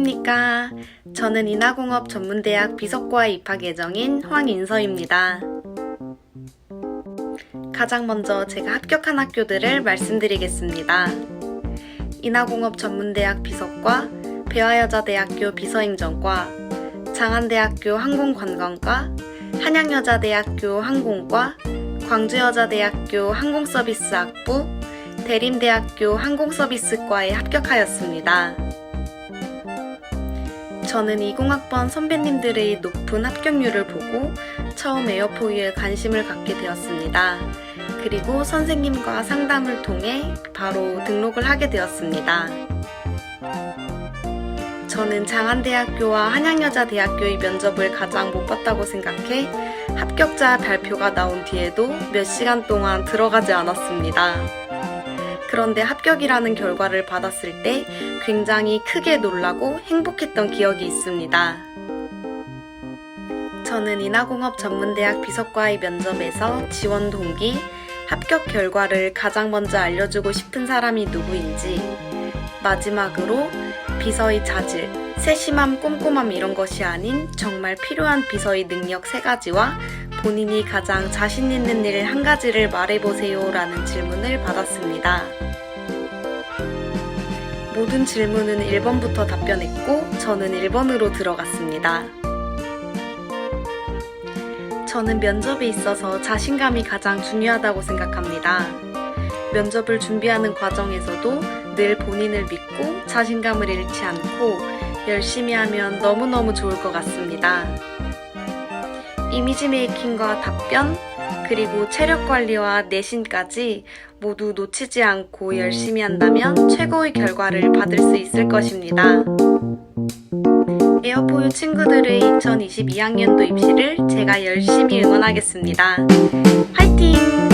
안녕하십니까. 저는 인하공업 전문대학 비석과 입학 예정인 황인서입니다. 가장 먼저 제가 합격한 학교들을 말씀드리겠습니다. 인하공업 전문대학 비석과 배화여자대학교 비서행정과 장안대학교 항공관광과 한양여자대학교 항공과 광주여자대학교 항공서비스학부 대림대학교 항공서비스과에 합격하였습니다. 저는 20학번 선배님들의 높은 합격률을 보고 처음 에어포유에 관심을 갖게 되었습니다. 그리고 선생님과 상담을 통해 바로 등록을 하게 되었습니다. 저는 장안대학교와 한양여자대학교의 면접을 가장 못 봤다고 생각해 합격자 발표가 나온 뒤에도 몇 시간 동안 들어가지 않았습니다. 그런데 합격이라는 결과를 받았을 때 굉장히 크게 놀라고 행복했던 기억이 있습니다. 저는 인하공업 전문대학 비석과의 면접에서 지원 동기, 합격 결과를 가장 먼저 알려주고 싶은 사람이 누구인지, 마지막으로 비서의 자질, 세심함, 꼼꼼함 이런 것이 아닌 정말 필요한 비서의 능력 세 가지와 본인이 가장 자신 있는 일 한 가지를 말해보세요 라는 질문을 받았습니다. 모든 질문은 1번부터 답변했고 저는 1번으로 들어갔습니다. 저는 면접에 있어서 자신감이 가장 중요하다고 생각합니다. 면접을 준비하는 과정에서도 늘 본인을 믿고 자신감을 잃지 않고 열심히 하면 너무너무 좋을 것 같습니다. 이미지 메이킹과 답변, 그리고 체력 관리와 내신까지 모두 놓치지 않고 열심히 한다면 최고의 결과를 받을 수 있을 것입니다. 에어포유 친구들의 2022학년도 입시를 제가 열심히 응원하겠습니다. 화이팅!